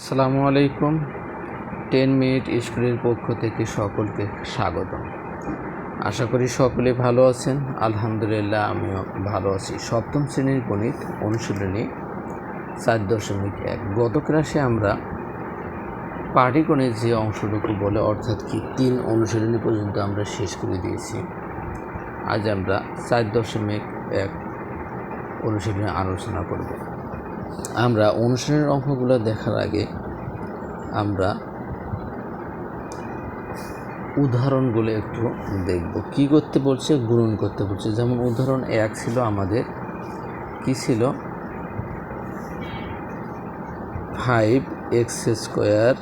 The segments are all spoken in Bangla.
আসসালামু আলাইকুম। টেন মিনিট স্কুলের পক্ষ থেকে সকলকে স্বাগত আশা করি সকলে ভালো আছেন। আলহামদুলিল্লাহ, আমিও ভালো আছি। সপ্তম শ্রেণির গণিত অনুশীলনী চার দশমিক এক। গত ক্লাসে আমরা পাটিগণের যে অংশটুকু বলে, অর্থাৎ কি তিন অনুশীলনী পর্যন্ত আমরা শেষ করে দিয়েছি। আজ আমরা চার দশমিক এক অনুশীলনী আলোচনা করব। আমরা অনুষ্ঠানের অঙ্কগুলো দেখার আগে আমরা উদাহরণগুলো একটু দেখব। কি করতে বলছে গুণন করতে বলছে। যেমন উদাহরণ এক ছিল আমাদের। কি ছিল? Five x square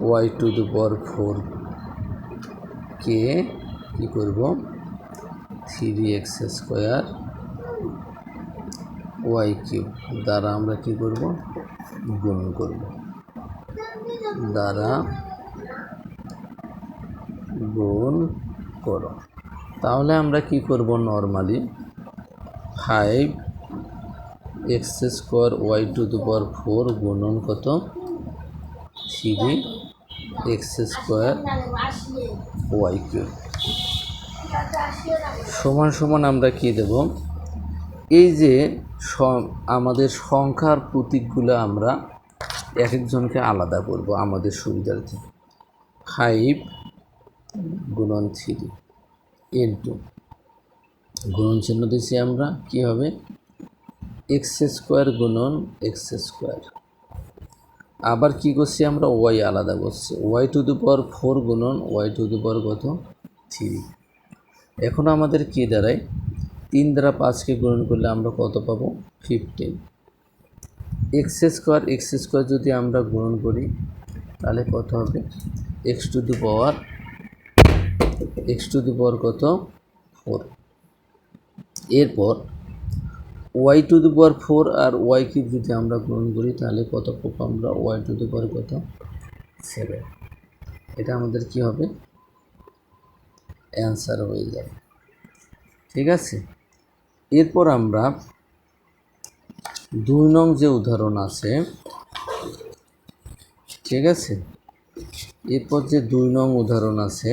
y to the power four কে কী করব? Three x square y cube দ্বারা আমরা কি করব? গুণ করব। দ্বারা গুণ করো। তাহলে আমরা কি করব normally five x square y to the power four গুণন কত? Three x square y cube সমান সমান আমরা কি দেব? এই যে আমাদের সংখ্যার প্রতীকগুলো আমরা এক একজনকে আলাদা করব আমাদের সুবিধার্থে। ফাইভ গুণন থ্রি ইন্টু গুণন চিহ্ন দিচ্ছি আমরা, কি হবে? এক্স স্কোয়ার গুণন এক্স স্কোয়ার। আবার কি করছি আমরা? ওয়াই আলাদা করছি। Y to the power four গুণন, ওয়াই টু দি পাওয়ার কত? থ্রি। এখন আমাদের কি দাঁড়ায়? তিন দ্বারা পাঁচকে গুণন করলে আমরা কত পাবো? Fifteen x square x square যদি আমরা গুণন করি, তাহলে কত হবে? X to the power x to the power কত? ফোর এরপর y to the power four R y cube যদি আমরা গ্রহণ করি, তাহলে কত পাবো আমরা? ওয়াই টু দি পাওয়ার কত? সেভেন এটা আমাদের কি হবে? অ্যান্সার হয়ে যাবে। ঠিক আছে? এরপর আমরা দুই নং যে উদাহরণ আছে, ঠিক আছে? এরপর যে দুই নং উদাহরণ আছে,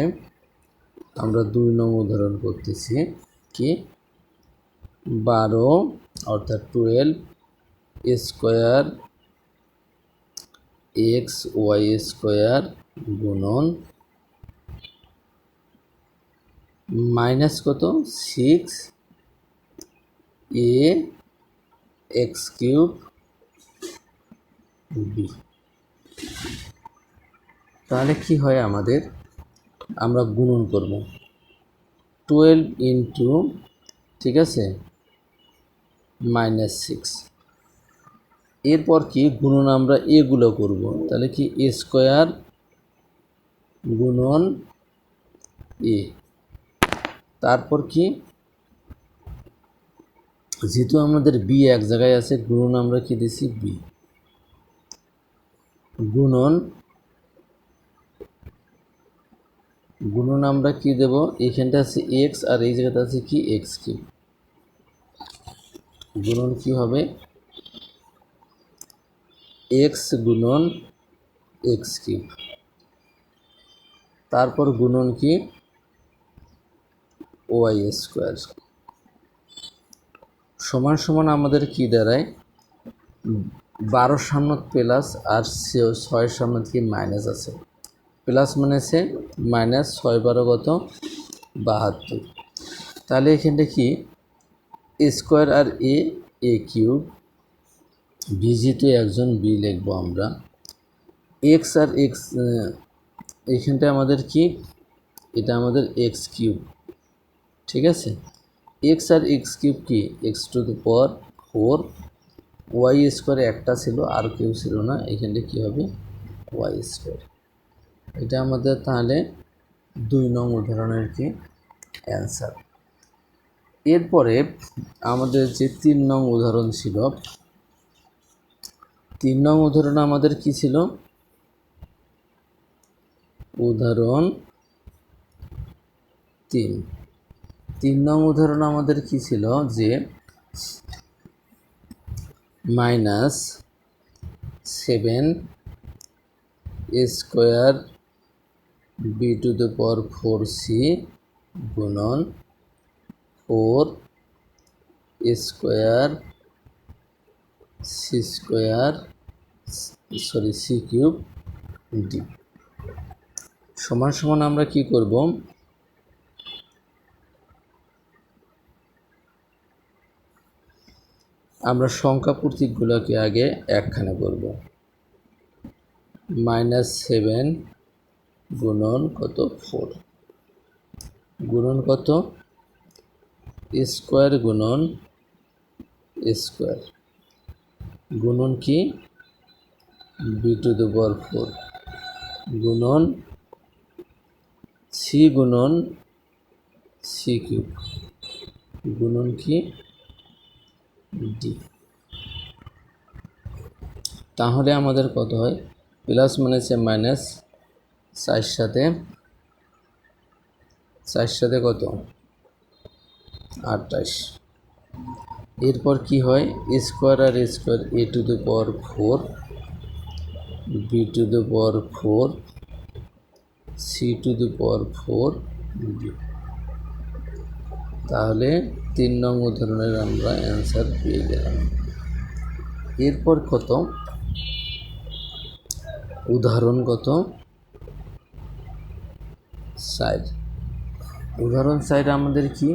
আমরা দুই নং উদাহরণ করতেছি কি? বারো অর্থাৎ twelve square x y square গুণন মাইনাস কত? Six a, x cube, b. তাহলে কি হয় আমাদের? আমরা গুণন করব। টুয়েলভ ইন্টু, ঠিক আছে? Minus six. এরপর কি গুণন আমরা এগুলো করব? তাহলে কি এ স্কোয়ার গুণন এ। তারপর কি? যেহেতু আমাদের বি এক জায়গায় আছে, গুণন আমরা কি দিছি? বি। গুণন গুণন আমরা কি দেব? এখানটা আছে এক্স আর এই জায়গাটা আছে কি? এক্স কি গুণন কি হবে? এক্স গুণন এক্স কিউব তারপর গুণন কি? ওয়াই স্কোয়ার সমান সমান আমাদের কি দাঁড়ায়? বারো সামনে প্লাস আর ছয়ের সামনে কি মাইনাস আছে? প্লাস মানে সে মাইনাস ছয় বারো কত? বাহাত্তর। তাহলে এখানটা কি? Square R A a cube. বিজিতে একজন বি লিখব আমরা। এক্স আর এক্স এইখানটা আমাদের কি? এটা আমাদের এক্স কিউব। ঠিক আছে? এক্স আর এক্স কিউব কি? X to the power four y স্কোয়ারে একটা ছিল, আর কেউ ছিল না। এখানটা কী হবে? ওয়াই স্কোয়ার এটা আমাদের তাহলে দুই নং উদাহরণের কি? অ্যান্সার এরপরে আমাদের যে তিন নং উদাহরণ ছিল, তিন নং উদাহরণ আমাদের কি ছিল? উদাহরণ তিন। তিন নং উদাহরণ আমাদের কি ছিল? যে minus seven square b to the power four c গুণন four square c square sorry c cube d. সমান সমান আমরা কি করব? আমরা সংখ্যা প্রতীকগুলোকে আগে একখানে করব। মাইনাস সেভেন গুণন কত? ফোর। গুণন কত? স্কোয়ার গুণন স্কোয়ার। গুণন কি? B to the power four. গুণন সি গুণন সি কিউব। গুণন কি? ডি তাহলে আমাদের কত হয়? প্লাস মাইনাসে মাইনাস চার সাথে চার সাথে কত? আটাশ এরপর কি হয়? Square R square a to the power four, b to the power four, c to the power four d তাহলে তিন নং উদাহরণের আমরা অ্যান্সার পেয়ে গেলাম। এরপর কত? উদাহরণ কত? সাইড উদাহরণ সাইড আমাদের কি?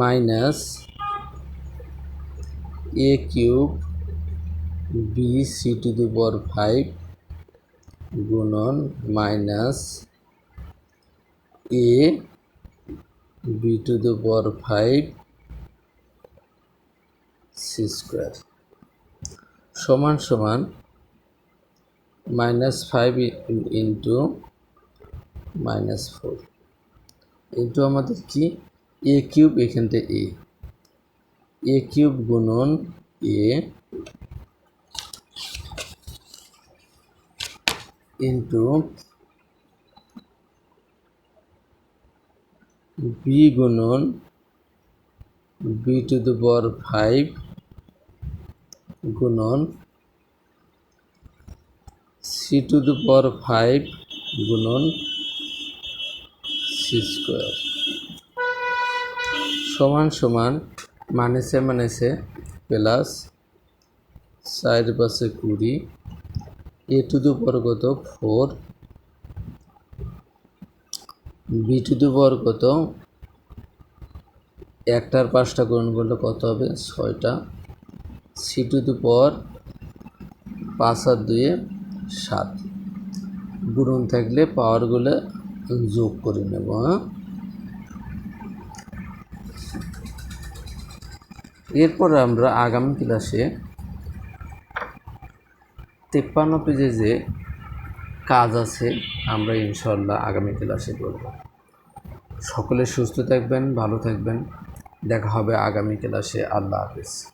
Minus a cube b c to the power five গুণন minus a b to the power five c square সমান সমান minus five into minus four into আমাদের কি? এ কিউব এখানটা এ এ কিউব গুণন এ ইন্টু বি গুণন b to the power five গুণন c to the power five গুণন সি স্কোয়ার। সমান সমান মানেছে মানেছে প্লাস চার পাশে কুড়ি, এ টু দু পাওয়ার কত? ফোর। বি টু দু পাওয়ার কত? একটার পাঁচটা গ্রহণ করলে কত হবে? ছয়টা। সি টু দু পাওয়ার পাঁচ আর দুয়ে সাত। গুণন থাকলে পাওয়ারগুলো যোগ করে নেব হ্যাঁ? এরপর আমরা আগামী ক্লাসে তেপ্পান্ন পেজে যে কাজ আছে, আমরা ইনশাল্লাহ আগামী ক্লাসে করব। সকলে সুস্থ থাকবেন, ভালো থাকবেন। দেখা হবে আগামী ক্লাসে আল্লাহ হাফিজ।